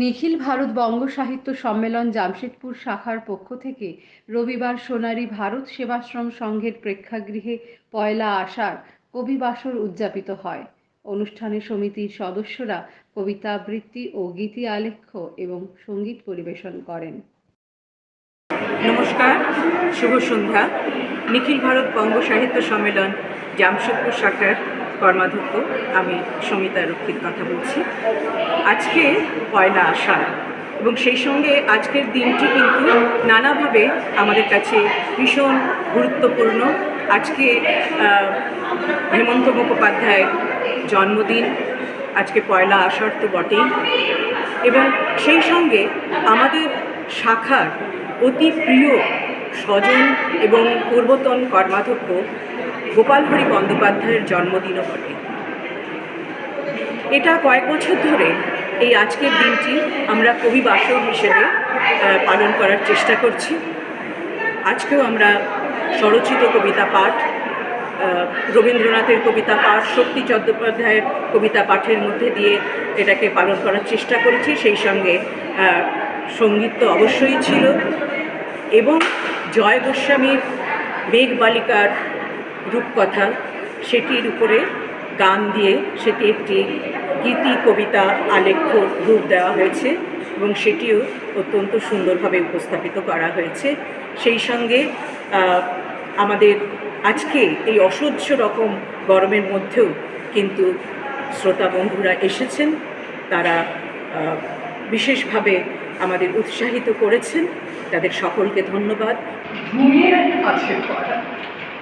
নিখিল ভারত বঙ্গ সাহিত্য সম্মেলন জামশেদপুর শাখার পক্ষ থেকে রবিবার সোনালী ভারত সেবাশ্রম সংঘের প্রেক্ষাগৃহে পয়লা আষাঢ় কবি বাসর উদযাপিত হয়। অনুষ্ঠানে সমিতির সদস্যরা কবিতা আবৃত্তি ও গীতি আলেখ্য এবং সংগীত পরিবেশন করেন। নমস্কার, শুভ সন্ধ্যা। নিখিল ভারত বঙ্গ সাহিত্য সম্মেলন জামশেদপুর শাখার কর্মাধ্যক্ষ, আমি সমিতা রক্ষিত কথা বলছি। আজকে পয়লা আষাঢ়, এবং সেই সঙ্গে আজকের দিনটি কিন্তু নানাভাবে আমাদের কাছে ভীষণ গুরুত্বপূর্ণ। আজকে হেমন্ত মুখোপাধ্যায়ের জন্মদিন, আজকে পয়লা আষাঢ় তো বটেই। এবং সেই সঙ্গে আমাদের শাখার অতি প্রিয় স্বজন এবং পূর্বতন কর্মাধ্যক্ষ গোপালহরি বন্দ্যোপাধ্যায়ের জন্মদিনও বটে। এটা কয়েক বছর ধরে এই আজকের দিনটি আমরা কবি বাসর হিসেবে পালন করার চেষ্টা করছি। আজকেও আমরা স্বরচিত কবিতা পাঠ রবীন্দ্রনাথের কবিতা পাঠ, শক্তি চট্টোপাধ্যায়ের কবিতা পাঠের মধ্যে দিয়ে এটাকে পালন করার চেষ্টা করেছি। সেই সঙ্গে সংগীত তো অবশ্যই ছিল এবং জয় গোস্বামীর মেঘ বালিকার রূপকথা, সেটির উপরে গান দিয়ে সেটি একটি গীতি, কবিতা, আলেখ্য রূপ দেওয়া হয়েছে এবং সেটিও অত্যন্ত সুন্দরভাবে উপস্থাপিত করা হয়েছে। সেই সঙ্গে আমাদের আজকে এই অসহ্য রকম গরমের মধ্যেও কিন্তু শ্রোতা বন্ধুরা এসেছেন। তারা বিশেষভাবে আমাদের উৎসাহিত করেছেন। তাদের সকলকে ধন্যবাদ। ঘুমিয়ে আছে পাড়া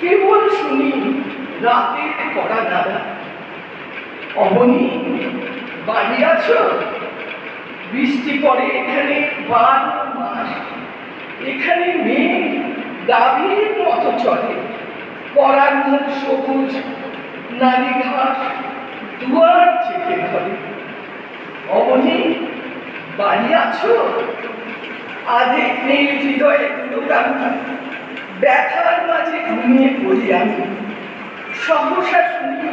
কেবল শুনি রাতের করা দাদা অবনি বাড়ি আছো বৃষ্টি পড়ে এখানে বারো মাস এখানে মেঘ দাবির মতো চলে। পরার মুখ সবুজ নারী ঘাস, দুয়ার চেপে ধরে। অবনি বাড়ি আছো আধিক নীল হৃদয়ে দুর্গাঙ্গা ব্যথার মাঝে ঘুমিয়ে পড়ি আমি। সহসা শুনি,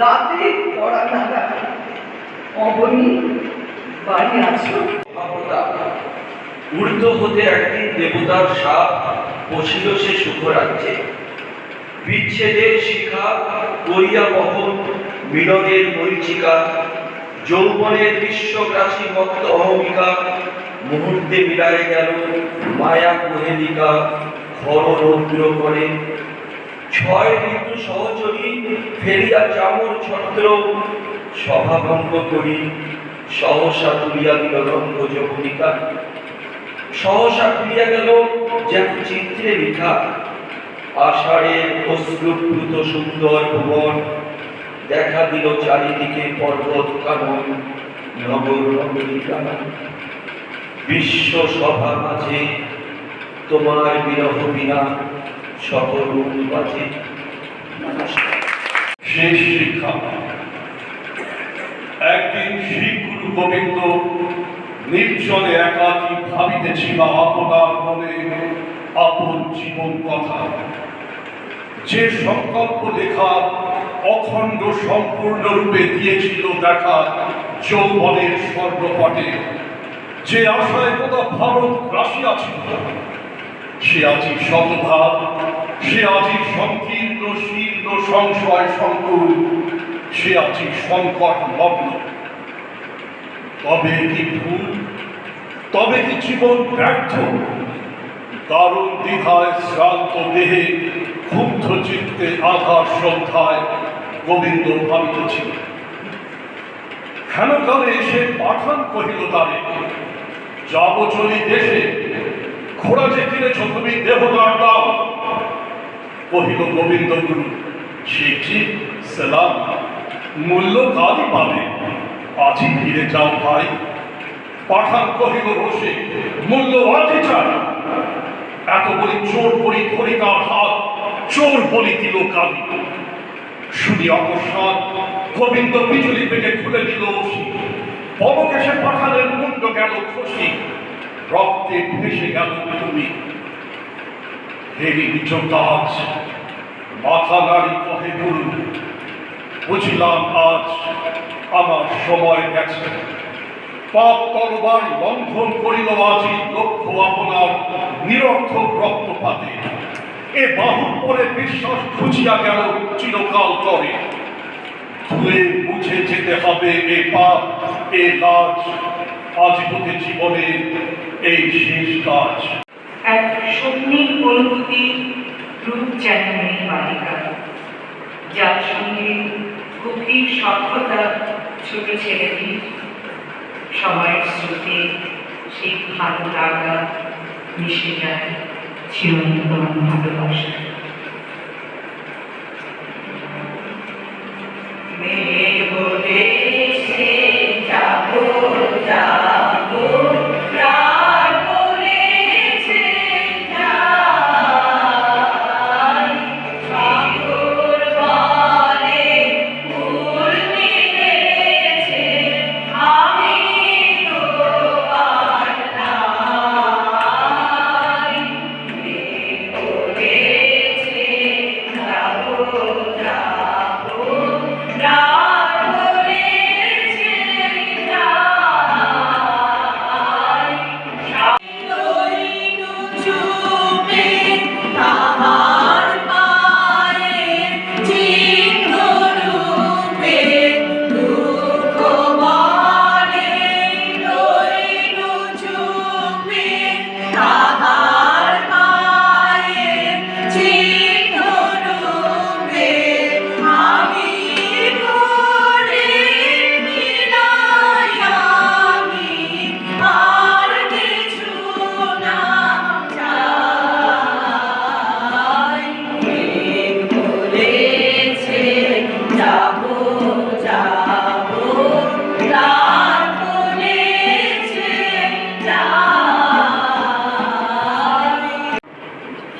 রাতে পড়া নাড়া অবনি, বাড়ি আছো? ঊর্ধ্ব হতে একদিন দেবতার সাপ পশিল সে সুখ রাজ্যে বিচ্ছেদের শিখা করিয়া বহন, মিলনের মরিচিকা যৌবনের বিশ্বগ্রাসী মত্ত অহমিকা মুহূর্তে মিলায় গেল মায়া কোহেলিকা। খর রৌদ্র করে। ছয় ঋতু সহচরী ফেরিয়া চামর ছত্র করি, সহসা দিল রঙ্গ সহসা গেল যেন চিত্রে লেখা সুন্দর দেখা দিল চারিদিকে পর্বত কানন, নগর বিশ্ব সভা মাঝে তোমার বিরহ বিনা সকল বাজে শেষ শিক্ষা। একদিন শ্রী গুরু গোবিন্দ নির্জনে একাকী ভাবিতেছি বা আপনার মনে আপন জীবন কথা। যে সংকল্প লেখা অখণ্ড সম্পূর্ণরূপে দিয়েছিল দেখা যৌবনের সর্বপটে। যে আশায় কোথা ভারত রাশিয়াছিল সে আজি শতভাব সে আজি সংকীর্ণ, শীর্ণ, সংশয় সংকুল, সে আজি সংকট লগ্ন তবে কি ভুল? তবে কি জীবন ব্যর্থ? দারুণ দ্বিধায় শ্রান্ত দেহে, ক্ষুব্ধ চিত্তে আধার সন্ধ্যায় গোবিন্দ ভাবিতেছিল হেনকালে এসে পাঠান কহিল তারে যাব চলি দেশে ঘোড়া যে কিনেছ তুমি দেবতার দাও। কহিল গোবিন্দ গুরু শিখছি সেলাম? মূল্য কালই পাবে। আজই ফিরে যাও ভাই। পাঠান কহিল রসে, মূল্য আজই চাই। এত বলি চোর বলি ধরি তার হাত, চোর বলি দিল কালি শুনি অকস্মাৎ গোবিন্দ বিজুলি পেটে খুলে দিল পবকেশে পাঠানের মুন্ড গেল খুশি রক্তে ভেসে গেল তুমি। হেরি কাজ, মাথা নাড়ি কহে গুরু, বুঝলাম আজ আমার সময় গেছে। পাপ তরবার লঙ্ঘন করিল আজি, লক্ষ্য আপনার নিরর্থক রক্তপাতে। এ বাহুর পরে বিশ্বাস খুঁজিয়া গেল চিরকাল করে ধুয়ে মুছে যেতে হবে এ পাপ, এ লাজ। আজ হতে জীবনের এই শেষ কাজ। এক সৌম্যিক অনুভূতির রূপ যেন এই বালিকা। যার সঙ্গে গভীর সভ্যতা ছোট ছেলেটির সময়ের স্রোতে সেই ভালো লাগা মিশে যায় চিরন্তন ভালোবাসা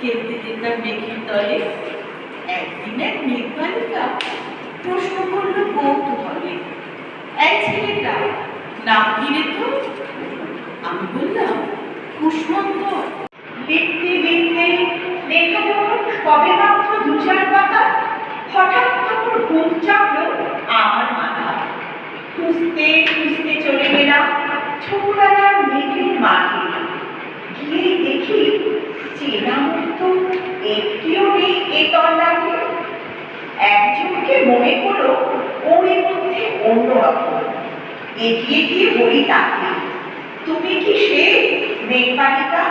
খেলতে যেতাম মেঘের তলে একদিন এক মেঘ বালিকা প্রশ্ন করল কৌতূহলে। এক ছেলেটা নাম কি তো আমি বললাম কুষ্মন্তর লিখতে লিখতে লেখা যখন সবে মাত্র দু চার পাতা? হঠাৎ তখন ঘুম চাপলো আমার মাথা খুঁজতে খুঁজতে চলে মধ্যে অন্যরকম এগিয়ে গিয়ে বলি তাকে তুমি কি সে মেঘবালিকা?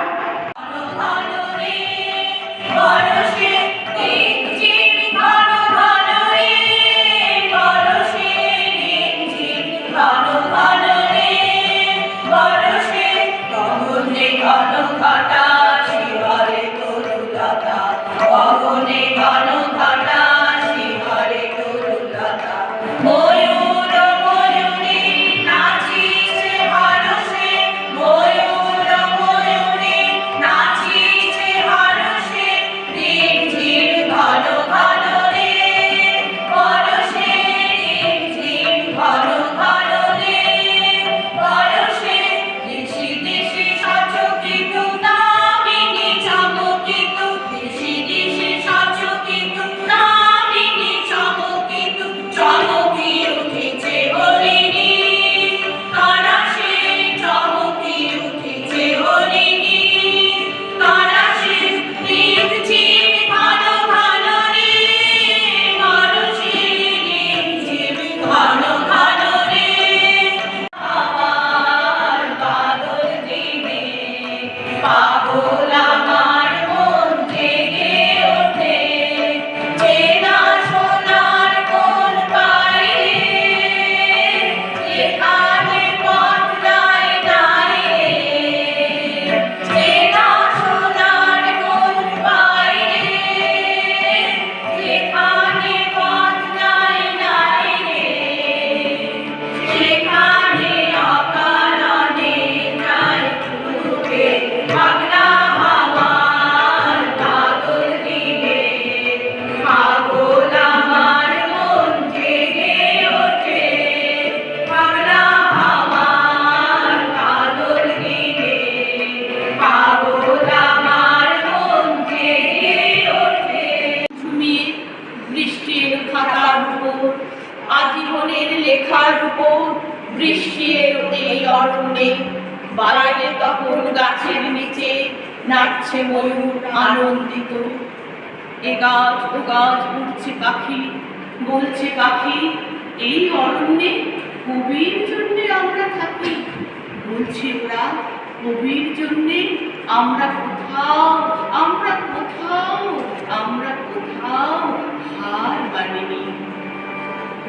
খাতার উপর, আজীবনের লেখার উপর বৃষ্টি এলোতে অরণ্যে বাইরে তখন গাছের নিচে নাচছে ময়ূর আনন্দিত। এ গাছ, ও গাছ, উঠছে পাখি, বলছে পাখি, এই অরণ্যে কবির জন্যে আমরা থাকি। বলছে ওরা, কবির জন্যে আমরা কোথাও, আমরা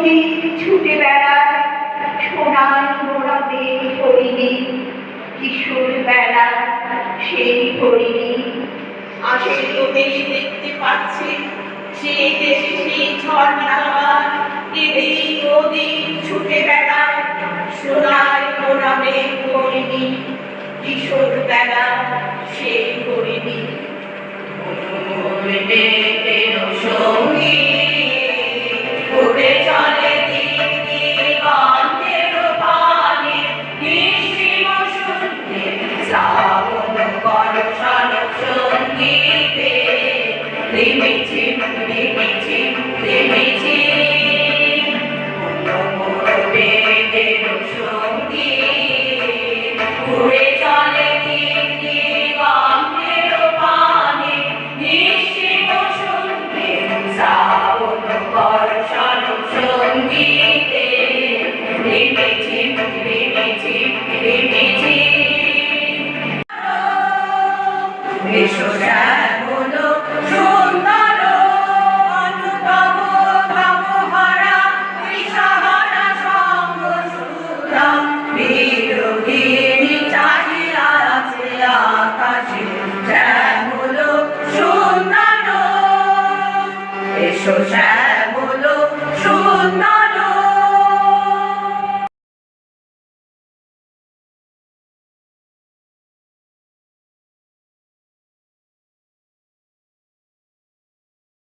ওদিক ছুটে বেড়ায় সোনার মোড়া বেয়ে হরিণী কিশোর বেলা সেই হরিণী আসে তো দেশ দেখতে পাচ্ছে সেই দেশে সেই ঝর্ণা এদিক ওদিক ছুটে বেড়ায় মোরা মেঘ করিনি কিশোর বেলা সেই করিনি সঙ্গী। বিরোহিণী চাহিয়া আছে আকাশে শ্যামল সুন্দর এসো শ্যামল